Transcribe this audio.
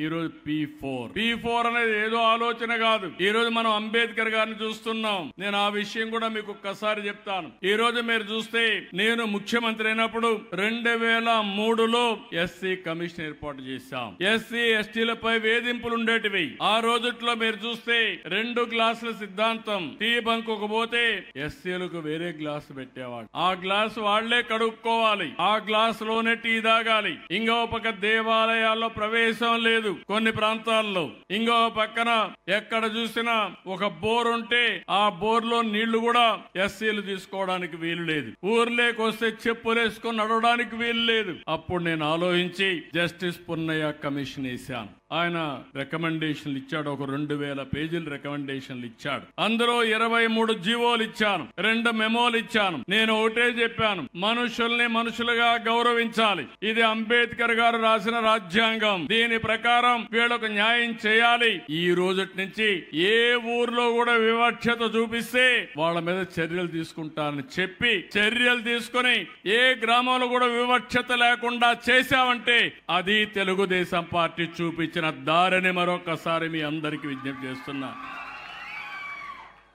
ఈ రోజు P four P four అనేది ఏదో ఆలోచన కాదు. ఈ రోజు మనం అంబేద్కర్ గారిని చూస్తున్నాం. నేను ఆ విషయం కూడా మీకు ఒక్కసారి చెప్తాను. ఈ రోజు మీరు చూస్తే నేను ముఖ్యమంత్రి అయినప్పుడు రెండు వేల మూడులో ఎస్సీ కమిషన్ ఏర్పాటు చేశాం. ఎస్సీ ఎస్టీలపై వేధింపులు ఉండేటివి. ఆ రోజుట్లో మీరు చూస్తే రెండు గ్లాసుల సిద్ధాంతం. టీ బంక్ పోతే ఎస్సీలకు వేరే గ్లాస్ పెట్టేవాడు. ఆ గ్లాస్ వాళ్ళే కడుక్కోవాలి. ఆ గ్లాస్లోనే టీ తాగాలి. ఇంకో పక్క దేవాలయాల్లో ప్రవేశం లేదు. కొన్ని ప్రాంతాల్లో ఇంకో పక్కన ఎక్కడ చూసినా ఒక బోర్ ఉంటే ఆ బోర్లో నీళ్ళు కూడా ఎస్సీలు తీసుకోవడానికి వీలు లేదు. ఊర్లోకి వస్తే చెప్పులేసుకొని నడవడానికి వీలు లేదు. అప్పుడు నేను ఆలోచించి జస్టిస్ పున్నయ్య కమిషన్ వేశాను. ఆయన రికమెండేషన్లు ఇచ్చాడు. ఒక రెండు వేల పేజీల రికమెండేషన్లు ఇచ్చాడు. అందులో ఇరవై మూడు జీవోలు ఇచ్చాను. రెండు మెమోలు ఇచ్చాను. నేను ఒకటే చెప్పాను. మనుషుల్ని మనుషులుగా గౌరవించాలి. ఇది అంబేద్కర్ గారు రాసిన రాజ్యాంగం. దీని ప్రకారం వీళ్ళకు న్యాయం చేయాలి. ఈ రోజుటి నుంచి ఏ ఊర్లో కూడా వివక్షత చూపిస్తే వాళ్ళ మీద చర్యలు తీసుకుంటానని చెప్పి చర్యలు తీసుకుని ఏ గ్రామంలో కూడా వివక్షత లేకుండా చేశామంటే అది తెలుగుదేశం పార్టీ చూపించిన దారిని మరొకసారి మీ అందరికి విజ్ఞప్తి చేస్తున్నా.